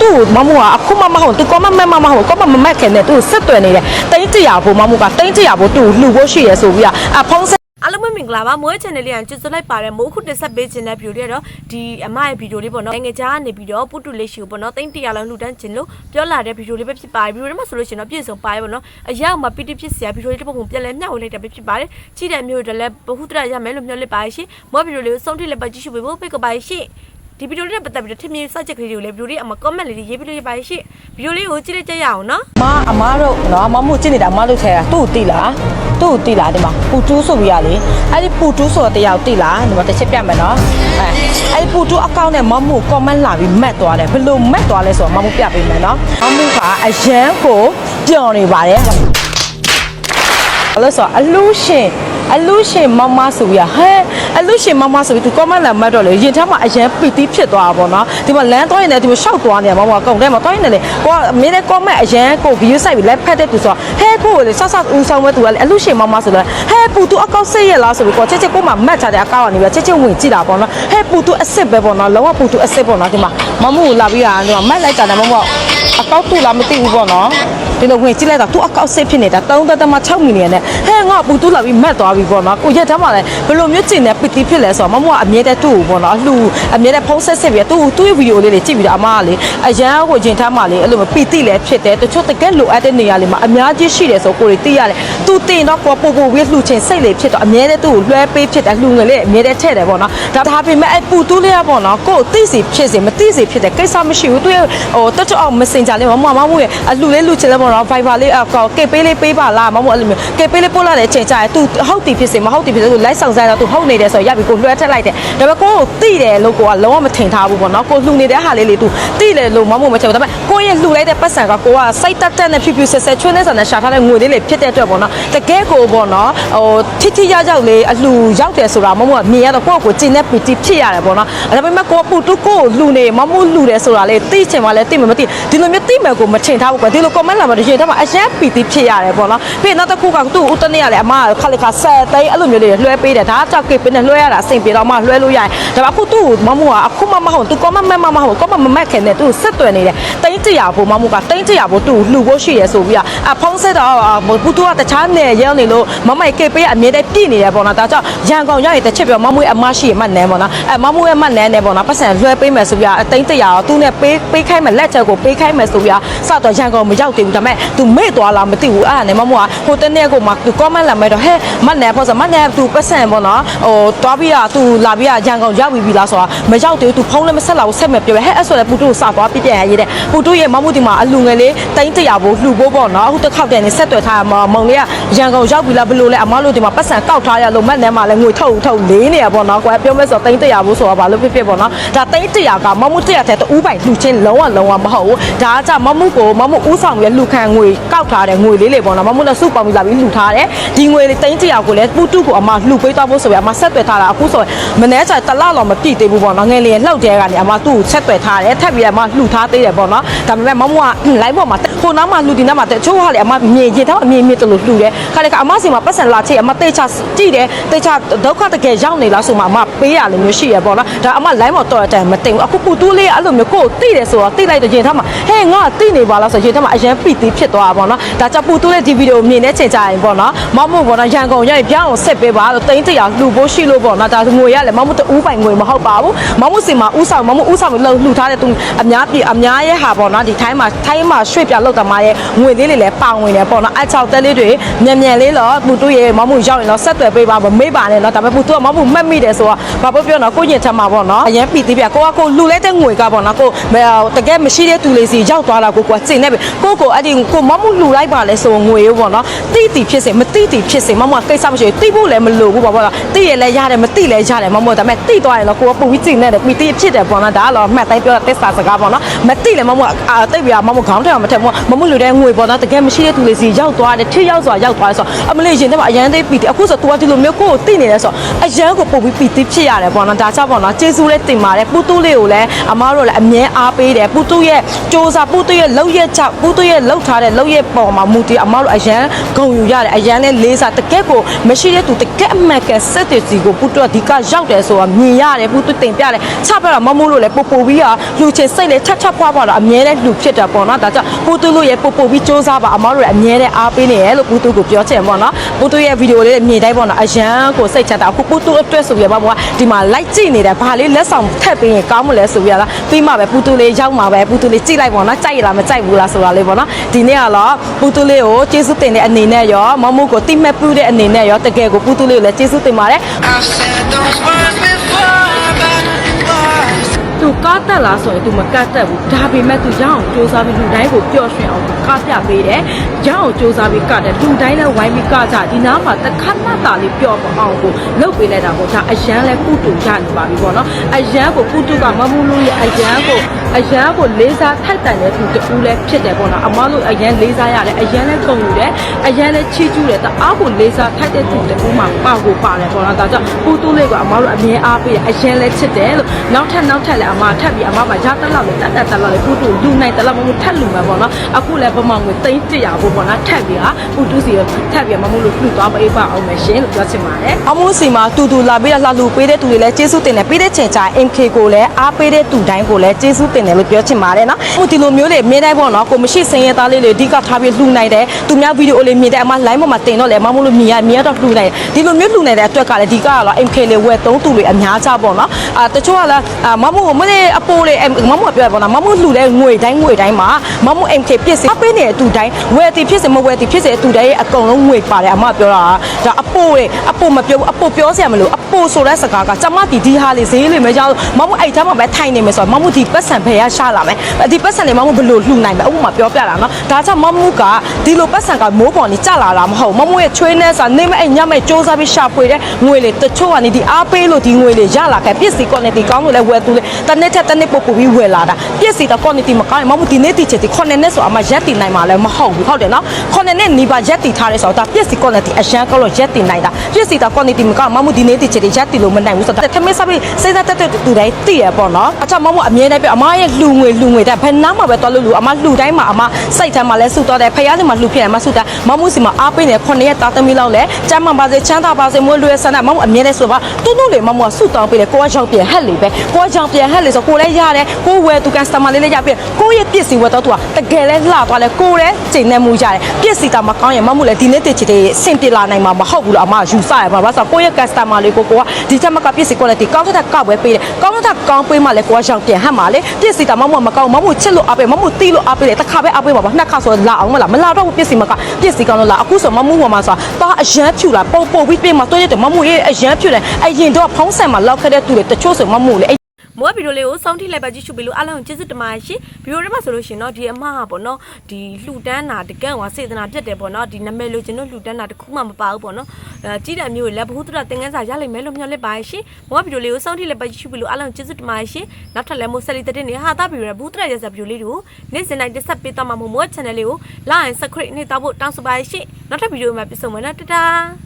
သူ့ကိုမမကအခုမှမဟုတ်သူကောမမမမဟုတ်ကောမမမက်ခင်နဲ့သူ့ကိုဆက်သွယ်နေတယ်တိန်းတရာဖို့မမကတိန်းတရာဖို့သူ့ကိုလှူဖို့ရှိရဆိုပြီးอ่ะအဖုံးဆက်အားလုံးပဲမင်္ဂလာပါမိုး channel လေးကကြိုဆိုလိုက်ပါတယ်မိုးခုတက်ဆက်ပေးခြင်းတဲ့ဗီဒီယိုလေးကတော့ဒီအမရဲ့ဗီဒီယိုလေးပေါ့နော်ငွေကြားကနေပြီးတော့ပုတူလေးရှိကိုပေါ့နော်တိန့်တရာလောက်လှူဒန်းခြင်းလို့ပြောလာတဲ့ဗီဒီယိုလေးပဲဖြစ်ပါတယ်ဗီဒီယိုလေးမှာဆိုလို့ရှိရင်တော့ပြည့်စုံပါရပေါ့နော်အရောက်မှာပီတိဖြစ်စရာဗီဒီယိုလေးတစ်ပုဒ်ကိုပြန်လဲမျှဝေလိုက်တာပဲဖြစ်ပါတယ်ကြည့်တဲ့မျိုးတွေလည်းဘဟုတရရမယ်လို့မျှော်လင့်ပါရှင်မောဗီဒီယိုလေးကိုဆုံးထိလည်းပဲကြည့်ရှုပေးဖို့ဖိတ်ကပါရှင် ဒီဗီဒီယိုလေးနဲ့ပတ်သက်ပြီးတော့ထင်မြင်စချက်ကလေးတွေကိုလည်းဗီဒီယိုလေးအမ comment လေးတွေရေးပြီးလို့ရပါရှင်ဗီဒီယိုလေးကိုကြည့်လိုက်ကြရအောင်နော်မအမားတို့နော်မမှုကျင့်နေတာအမားတို့ထဲတာသူ့ကိုတိလားသူ့ကိုတိလားဒီမှာပူတူးဆိုပြီးရလေအဲ့ဒီပူတူးဆိုတဲ့တယောက်တိလားဒီမှာတစ်ချက်ပြတ်မယ်နော်အဲအဲ့ဒီပူတူးအကောင့်နဲ့မမှု comment လာပြီးမက်သွားတယ်ဘယ်လိုမက်သွားလဲဆိုတော့မမှုပြပေးမယ်နော်မမှုကအရန်ကိုပျော်နေပါတယ်အဲ့လို့ဆိုတော့အလူရှင် အလူရှင်မမဆိုပြီးဟဲအလူရှင်မမဆိုပြီးသူ comment လာမှတ်တော့လေရင်ထဲမှာအရန်ပီတိဖြစ်သွားတာပေါ့နော်ဒီမှာလမ်းသွားရင်လည်းဒီမှာရှောက်သွားနေမှာမမကုံထဲမှာသွားရင်လည်းကိုကအမင်းနဲ့ comment အရန်ကို view ဆိုင်ပြီး live ဖတ်တဲ့သူဆိုတော့ဟဲကိုကိုလေဆော့ဆော့ဦးဆောင်မဲ့သူကလေအလူရှင်မမဆိုတော့ဟဲပူသူအကောက်စိတ်ရလားဆိုပြီးကိုချက်ချက်ကိုမှမတ်ချတဲ့အကောက်ကနေပြီးချက်ချက်ဝင်ကြည့်တာပေါ့နော်ဟဲပူသူအစ်စ်ပဲပေါ့နော်လောကပူသူအစ်စ်ပေါ့နော်ဒီမှာမမကိုလာပြီးတာဒီမှာမတ်လိုက်တာနဲ့မမအကောက်သူ့လားမသိဘူးပေါ့နော်ဒီလိုဝင်ကြည့်လိုက်တာသူအကောက်စိတ်ဖြစ်နေတာ3.6မီလီယံနဲ့ဟဲငါပူသူလာပြီးမတ်သွားပြီပေါ့နော်ကိုရက်တမ်းမှာလည်းဘယ်လိုမျိုးကျင်နေပီတိဖြစ်လဲဆိုတော့မမကအမြဲတမ်းသူ့ကိုပေါ့နော်အလှအမြဲတမ်းဖုံးဆက်ဆက်ပြီးသူ့သူ့ရဲ့ဗီဒီယိုလေးတွေကြည့်ပြီးတော့အမကလေအရန်ကိုရင်ထားမှာလေအဲ့လိုပီတိလည်းဖြစ်တယ်တချို့တကယ်လိုအပ်တဲ့နေရာလေးမှာအများကြီးရှိတယ်ဆိုကိုတွေသိရတယ်သူတင်တော့ကိုပို့ပို့ဝေးလှချင်စိတ်လေးဖြစ်တော့အမြဲတမ်းသူ့ကိုလွှဲပေးဖြစ်တယ်လှငယ်လေးအမြဲတမ်းထည့်တယ်ပေါ့နော်ဒါဒါပေမဲ့အဲ့ပူတူးလေးကပေါ့နော်ကိုသိစီဖြစ်စီမသိစီဖြစ်တယ်ကိစ္စမရှိဘူးသူရဲ့ဟိုတက်တော့ messenger လေးမမမမရဲ့အလှလေးလှချင်လဲပေါ့နော် Viber လေးအကောကေပေးလေးပေးပါလားမမအဲ့လိုမျိုးကေပေးလေးပို့လာတဲ့အချိန်ကျရင် तू ဟုတ်တီဖြစ်စေမဟုတ်တီဖြစ်စေ तू လိုက်ဆောင်စားတော့ तू ဟုတ်နေတယ်ဆိုရပြီကိုလွှဲထက်လိုက်တယ်ဒါပေမဲ့ကိုကိုသိတယ်လို့ကိုကလုံးဝမထင်ထားဘူးပေါ့နော်ကိုလှူနေတဲ့ဟာလေးလေး तू သိတယ်လို့မမမထင်ဘူးဒါပေမဲ့ကိုရဲ့လှူလိုက်တဲ့ပတ်စံကကိုကစိတ်တက်တက်နဲ့ဖြူဖြူဆက်ဆက်ချွေးနေဆန်နဲ့ရှာထား တဲ့ငွေလေးလေးဖြစ်တဲ့အတွက်ပေါ့နော်တကယ်ကိုပေါ့နော်ဟိုထိထိရောက်ရောက်လေးအလှူရောက်တယ်ဆိုတာမမကမြင်ရတော့ကိုကိုကျင်တဲ့ပီတိဖြစ်ရတယ်ပေါ့နော်ဒါပေမဲ့ကိုကပူတူကိုလှူနေမမလှူတယ်ဆိုတာလေသိချင်မှလည်းသိမှမသိဒီလိုမျိုးသိမယ်ကိုမထင်ထားဘူးကွာဒီလို comment လာမှတရင်တော့အရင်ပီတိဖြစ်ရတယ်ပေါ့နော်ပြီးနောက်တစ်ခုကသူ့ဦးတနေ့ရတယ်အမခါလေခါဆက်သိန်းအဲ့လိုမျိုးလေးလွှဲပေးတယ်ဒါကြောက်ကိပင်းနဲ့လွှဲရတာအဆင်ပြေတော့မှလွှဲလို့ရတယ်ဒါပေမဲ့အခုသူ့ကိုမမကအခုမှမဟုတ်သူ comment မမမဟုတ် comment မမက်ခင်နဲ့သူ့ဆက်သွယ်နေတယ်တိန်းတရာဖို့မမကတိန်းတရာဖို့သူ့လှူဖို့ရှိရဆိုပြီးအဖုံးဆက်တော့ပူတူကတခြားနယ်ရဲနေလို့မမကေပေးအမြဲတည်းပြည့်နေတယ်ပေါ့နော်ဒါကြောင့်ရန်ကုန်ရောက်ရင်တစ်ချက်ပြောမမွေးအမရှိရမှတ်နေပေါ့နော်အဲမမွေးအမှတ်နေနေပေါ့နော်ပတ်စံလွှဲပေးမယ်ဆိုပြီးအတိန်းတရာရောသူ့နဲ့ပေးပေးခိုင်းမယ်လက်ချက်ကိုပေးခိုင်းမယ်ဆိုပြီးစတော့ရန်ကုန်မရောက်သေးဘူးဒါပေမဲ့သူမေ့သွားလားမသိဘူးအဲ့ဒါနဲ့မမကဟိုတနေ့ကိုမှသူ comment လာမယ်တော့ဟဲ့မတ်နေပေါ့ဆိုမတ်နေသူပတ်စံပေါ့နော်ဟိုတွားပြီးတော့သူလာပြီးရန်ကုန်ရောက်ပြီလားဆိုတာမရောက်သေးဘူးသူဖုန်းလည်းမဆက်လာဘူးဆက်မပြောပဲဟဲ့အဲ့ဆိုလည်းပူတူကိုစသွားပြပြန်ရရေးတဲ့ပူတူရဲ့မမှုဒီမှာအလူငယ်လေးတိန်းတရာဖို့လှူဖို့ပေါ့နော်အခုတစ်ခေါက်တည်းနေဆက်သွယ်ထားမမုံလေးကရန်ကုန်ရောက်ပြီလားဘလို့လဲအမလို့ဒီမှာပတ်စံကောက်ထားရလို့မတ်နေမှာလည်းငွေထုတ်ထုတ်လေးနေရပေါ့နော်ကွာပြောမဲ့ဆိုတိန်းတရာဖို့ဆိုတာဘာလို့ဖြစ်ဖြစ်ပေါ့နော်ဒါတိန်းတရာကမမှုတရာတဲ့တူးပိုင်လှူချင်းလုံးဝလုံးဝမဟုတ်ဘူးဒါကကြမမှုကိုမမှုဥဆောင်ပြီးလှူခံငွေကောက်ထားတဲ့ငွေလေးလေပေါ့နော်မမှုလည်းစုပေါင်းပြီးလာပြီးလှူထားတယ်ဒီငွေလေးတိန်းတရာကိုလည်းပူတုကိုအမလှူပေးသွားဖို့ဆိုပြီးအမဆက်သွယ်ထားတာအခုဆိုမနေ့ကျတလားတော့မပြည့်သေးဘူးပေါ့နော်ငယ်လေးလှောက်တဲကနေအမသူ့ကိုဆက်သွယ်ထားတယ်ထပ်ပြီးအမလှူထားသေးတယ်ပေါ့နော်ဒါပေမဲ့မမှုက live ပေါ်မှာဟိုနားမှာလှူဒီနားမှာတချို့ဟာလေအမမြင်ရင်တော့အမြင်မြင်တလို့လှူတယ်ခါလေကအမစီမှာပတ်စံလာချိအမတေချကြည့်တယ်တေချဒုက္ခတကယ်ရောက်နေလားဆိုမှအမပေးရလို့မျိုးရှိရပေါ့နော်ဒါအမ live ပေါ်တော့တယ်မသိဘူးအခုပူတူးလေးအဲ့လိုမျိုးကိုယ်သိတယ်ဆိုတော့သိလိုက်တော့ရင်ထမှာဟဲ့ငါသိနေပါလားဆိုရင်ထမှာအရန်ပီတီဖြစ်သွားတာပေါ့နော်ဒါကြောင့်ပူတူးလေးဒီဗီဒီယိုမြင်နေချိန်ကြရင်ပေါ့နော်မမပေါ့နော်ရန်ကုန်ရောက်ရင်ပြောင်းအောင်ဆက်ပေးပါလို့တိန်းတရာလှူဖို့ရှိလို့ပေါ့နော်ဒါငွေရလေမမတူးပိုင်ငွေမဟုတ်ပါဘူးမမစီမှာဥဆောင်မမဥဆောင်လှူထားတဲ့သူအများပြည်အများရဲ့ဟာပေါ့နော်ဒီထိုင်းမှာထိုင်းမှာရွှေ့ပြလောက်တမရဲ့ငွေလေးတွေလည်းပါဝင်တယ်ပေါ့နော်အချောက်တက်လေးတွေမြန်မြန်လေးတော့ပူတူးရဲ့မမရောက်ရင်တော့ဆက်သွယ်ပေးပါမမေ့ပါနဲ့နော်ဒါပေမဲ့ပူတူးကမမမှတ်မိတယ်ဆိုတော့ဘာပြောပြောနော်ကိုညင်ထမှာပေါ့နော်အရင်ပီတီးပြကိုကကိုလှူလိုက်တဲ့ငွေကပေါ့နော်ကိုတကယ်မရှိတဲ့သူလေးစီရောက်သွားတာကိုကကျင်နေပြီကိုကိုအဲ့ဒီကိုမမလှူလိုက်ပါလဲဆိုငွေရောပေါ့နော်တိတိဖြစ်စေမတိတိဖြစ်စေမမကိစ္စမရှိတိဖို့လည်းမလိုဘူးပေါ့ပေါ့တိရလည်းရတယ်မတိလည်းရတယ်မမဒါပေမဲ့တိသွားရင်တော့ကိုကပူပြီးကျင်နေတယ်ပီတီးဖြစ်တယ်ပေါ့နော်ဒါကတော့မှတ်တိုင်းပြောတဲ့သစ္စာစကားပေါ့နော်မတိလည်းမမအာတိတ်ပြမမခေါင်းထဲမှာမထက်မမလှူတဲ့ငွေပေါ့နော်တကယ်မရှိတဲ့သူလေးစီရောက်သွားတယ်ထိရောက်စွာရောက်သွားတယ်ဆိုအမလေးရင်ထဲမှာအရန်သိပီတီအခုဆို तू ကဒီလိုမျိုးကိုကိုတိနေလဲဆိုအရန်ကိုပို့ပြီးပီတီဖြစ်ရတယ်ပေါ့နော်ဒါကြောင့်ပေါ့နော်ကျေးဇူးလေးတင်ပါတယ်ပူတူးလေးကိုလည်းအမားတို့လည်းအမြဲအားပေးတယ်ပူတူးရဲ့စ조사 စားပူတူရဲ့လောက်ရဲ့ချပူတူရဲ့လောက်ထားတဲ့လောက်ရဲ့ပေါ်မှာမူတည်အမတို့အရန်ဂုံယူရတယ်အရန်နဲ့လေးစားတကက်ကိုမရှိတဲ့သူတကက်အမှန်ကန်စက်တစီကိုပူတူကဒီကရောက်တယ်ဆိုတာမြင်ရတယ်ပူတူတင်ပြတယ်ချပြတော့မမိုးလို့လည်းပို့ပို့ပြီးอ่ะလူချင်စိတ်လည်းထပ်ထပ်ဖွားဖွားတော့အမြဲတမ်းလူဖြစ်တာပေါ့နော်ဒါကြောင့်ပူတူလို့ရဲ့ပို့ပို့ပြီးစူးစမ်းပါအမတို့လည်းအ မြဲတမ်းအားပေးနေရလို့ပူတူကိုပြောချင်ပေါ့နော်ပူတူရဲ့ဗီဒီယိုလေးမြင်တိုင်းပေါ့နော်အရန်ကိုစိတ်ချတာအခုပူတူအတွက်ဆိုပြပါဘောဒီမှာ like ကြည့်နေတယ်ဘာလေးလက်ဆောင်ထပ်ပြီးရင်ကောင်းမလဲဆိုပြရတာပြီးမှပဲပူတူလေးရောက်မှာပဲပူတူလေးကြည့်လိုက်ပေါ့နော်ကြိုက်ရလားမကြိုက်ဘူးလားဆိုတာလေးပေါ့နော်ဒီနေ့ကတော့ပူတူလေးကိုကျေးဇူးတင်တဲ့အနေနဲ့ရောမမိုးကိုတိမဲ့ပူတဲ့အနေနဲ့ရောတကယ်ကိုပူတူလေးကိုလည်းကျေးဇူးတင်ပါတယ် I've said those words before, but why? သူကားတက်လာဆိုရင်သူမကတ်တက်ဘူးဒါပေမဲ့သူရအောင်စူးစမ်းပြီးလူတိုင်းကိုပျော့ရွှင်အောင်သူကားပြပေးတယ်ရအောင်စူးစမ်းပြီးကတ်တယ်လူတိုင်းလည်းဝိုင်းပြီးကကြဒီနားမှာတခဏတာလေးပျော့ပအောင်ကိုလှုပ်ပေးလိုက်တာပေါ့ဒါအရန်လဲကုတူရနေပါပြီပေါ့နော်အရန်ကိုကုတူကမမူလို့ရအရန်ကို အရန်ကိုလေးစားထိုက်တန်တဲ့သူတူလဲဖြစ်တယ်ပေါ့နော်အမတို့အရန်လေးစားရတယ်အရန်လဲကုန်ယူတယ်အရန်လဲချီးကျူးတယ်တအားကိုလေးစားထိုက်တဲ့သူတူမှပေါ့ကိုပါတယ်ပေါ့နော်ဒါကြောင့်ကုတူလေးကအမတို့အမြဲအားပေးတယ်အရန်လဲချစ်တယ်လို့နောက်ထပ်နောက်ထပ်လည်းအမထပ်ပြီးအမမှာရတက်လောက်လေတက်တက်တက်လောက်လေကုတူလူနိုင်တက်လောက်မမို့ထပ်လူမှာပေါ့နော်အခုလည်းပမောင်ကိုတိမ့်100ဖို့ပေါ့နော်ထပ်ပြီးဟာကုတူစီထပ်ပြီးမမို့လို့ပြုသွားပေးပါအောင်မယ်ရှင်လို့ပြောချင်ပါတယ်အမိုးစီမှာတူတူလာပြီးတော့လှလူပေးတဲ့သူတွေလည်းကျေးဇူးတင်တယ်ပေးတဲ့ချိန်ကျ MK ကိုလည်းအားပေးတဲ့သူတိုင်းကိုလည်းကျေးဇူးတင်တယ်လို့ပြောချင်ပါတယ်နော်ဟိုဒီလိုမျိုးတွေမြင်တိုင်းပေါ့နော်ကိုမရှိစင်ရသားလေးတွေအဓိကထားပြီးလှူနိုင်တယ်သူများဗီဒီယိုလေးမြင်တဲ့အမ line ပေါ်မှာတင်တော့လေမမို့လို့မြင်ရမြင်ရတော့လှူနိုင်တယ်ဒီလိုမျိုးလှူနိုင်တဲ့အတွက်ကလည်းဒီကကတော့ MK လေးဝယ်သုံးသူတွေအများကြပေါ့နော်အာတချို့ကလည်းအာမမို့မနေ့အပိုးလေးမမို့ကပြောရပေါ့နော်မမို့လှူတဲ့ငွေတိုင်းငွေတိုင်းမှာမမို့ MK ပြစ်စအပေးနေတဲ့သူတိုင်းဝယ်တီဖြစ်စမဝယ်တီဖြစ်စသူတိုင်းရဲ့အကုန်လုံးငွေပါတယ်အမပြောတာဒါအပိုးလေအပိုးမပြောဘူးအပိုးပြောစရာမလိုအပိုးဆိုတဲ့စကားကကျမဒီဒီဟာလေးဈေးလေးမဲကြောင်းမမို့အဲ့ချမ်းမှာပဲထိုင်နေမယ်ဆိုတော့မမို့ဒီပတ်စံဖယ်ရရှာလာမယ်ဒီပတ်စံလေးမမို့ဘယ်လိုလှူနိုင်မလဲဥပမာပြောပြတာနော်ဒါကြောင့်မမို့ကဒီလိုပတ်စံကမိုးပေါ်နေကြလာတာမဟုတ်မမို့ရဲ့ချွေးနေစာနေမအဲ့ညမဲ့စ조사ပြီးရှာဖွေတဲ့ငွေလေးတချို့ကနေဒီအားပေးလို့ဒီငွေလေးရလာခဲ့ပစ္စည်း quality ကောင်းလို့လဲဝယ်သူလေတနေ့ထက်တနေ့ပို့ပို့ပြီးဝယ်လာတာပစ္စည်းတော့ quality မကောင်းရင်မမို့ဒီနေ့တီချစ်ဒီခုနှစ်နှစ်ဆိုအမှရက်တည်နိုင်မှာလည်းမဟုတ်ဘူးဟုတ်တယ်နော်ခုနှစ်နှစ်နီးပါရက်တည်ထားရဲဆိုတော့ဒါပစ္စည်း quality အရန်ကောင်းလို့ရက်တည်နိုင်တာပစ္စည်းတော့ quality မကောင်းမမို့ဒီနေ့တီချစ်ဒီရက်တည်လို့မနိုင်ဘူးဆိုတော့ထမင်းစားပြီးစိတ်သက်သက်တူတိုင်းတည်ရပေါ့နော်အချမမို့အမြဲတမ်းပြအမရဲ့လူငွေလူငွေတဲ့ဘယ်နားမှာပဲတော်လို့လူအမလူတိုင်းမှာအမစိတ်ထဲမှာလဲဆူတော့တယ်ဖယားစီမှာလူဖြစ်တယ်မဆူတာမမို့စီမှာအားပေးနေခုနှစ်ရက်တာသမီးလောက်လဲကျမ်းမာပါစေချမ်းသာပါစေမို့လွယ်ဆန္ဒမမို့အမြဲတမ်းဆိုပါတူတူလေးမမို့ဆူတောင်းပေးတယ်ကိုကရောက်ပြန်ဟက်လေပဲကိုကရောက်ပြန်ဟက်လေဆိုကိုလည်းရတယ်ကိုဝယ်သူကန်စတမာလေးလည်းရပြန်ကိုရဲ့ပစ္စည်းဝယ်တော့သူကတကယ်လဲလှသွားလဲကိုလည်းချိန်နေမှုရတယ်ပစ္စည်းတာမကောင်းရင်မမို့လဲဒီနေ့တည်ချစ်တဲ့ဆင်ပြလာနိုင်မှာမဟုတ်ဘူးလို့အမယူဆရပါဘာလို့ဆိုကိုရဲ့ကန်စတမာလေးကိုကိုကဒီချက်မကပစ္စည်း quality ကောင်းတဲ့ကောက်ပဲပေးတယ်ကောင်းတဲ့ကောင်းပေးမှလဲကိုကရောက်ပြန်ဟက်မှာလေပစ္စည်းတာမမို့မကောင်းမမို့ချစ်လို့အားပေးမမို့တီးလို့အားပေးတယ်တစ်ခါပဲအားပေးပါပါနှစ်ခါဆိုလာအောင်မလားမလာတော့ဘူးပစ္စည်းမကပစ္စည်းကောင်းလို့လာအခုဆိုမမို့ပေါ်မှာဆိုတာအရန်ဖြူလာပုံပုံပြီးပြေးမှာတွဲရတယ်မမို့ရဲ့အရန်ဖြူတယ်အရင်တော့ဖုံးဆန်မှာလောက်ခဲ့တဲ့သူတွေတချို့ဆိုမမို့လေ မိုးကဗီဒီယိုလေးကိုစောင့်ထိလိုက်ပါကြည့်ရှုပေးလို့အားလုံးကိုကျေးဇူးတင်ပါတယ်ရှင်ဗီဒီယိုထဲမှာဆိုလို့ရှင်เนาะဒီအမကပေါ့เนาะဒီလှူတန်းတာတကန့်ကစေတနာပြတ်တယ်ပေါ့เนาะဒီနာမည်လို့ကျွန်တော်လှူတန်းတာတခုမှမပါဘူးပေါ့เนาะအဲ ကြီးတဲ့မျိုးလည်းဘ ഹു တရသင်ခန်းစာရလိမ့်မယ်လို့မျှော်လင့်ပါတယ်ရှင်မိုးကဗီဒီယိုလေးကိုစောင့်ထိလိုက်ပါကြည့်ရှုပေးလို့အားလုံးကိုကျေးဇူးတင်ပါတယ်ရှင်နောက်ထပ်လည်းမိုးဆက်လီတဲ့နေဟာတာဗီဒီယိုနဲ့ဘ ഹു တရရစဗီဒီယိုလေးတွေကိုနေ့စဉ်တိုင်းတက်ဆက်ပေးတော့မှာမို့မိုး channel လေးကို like and subscribe နှိပ်တော့ဖို့တောင်းဆိုပါတယ်ရှင်နောက်ထပ်ဗီဒီယိုမှာပြန်ဆုံမယ်နော်တတား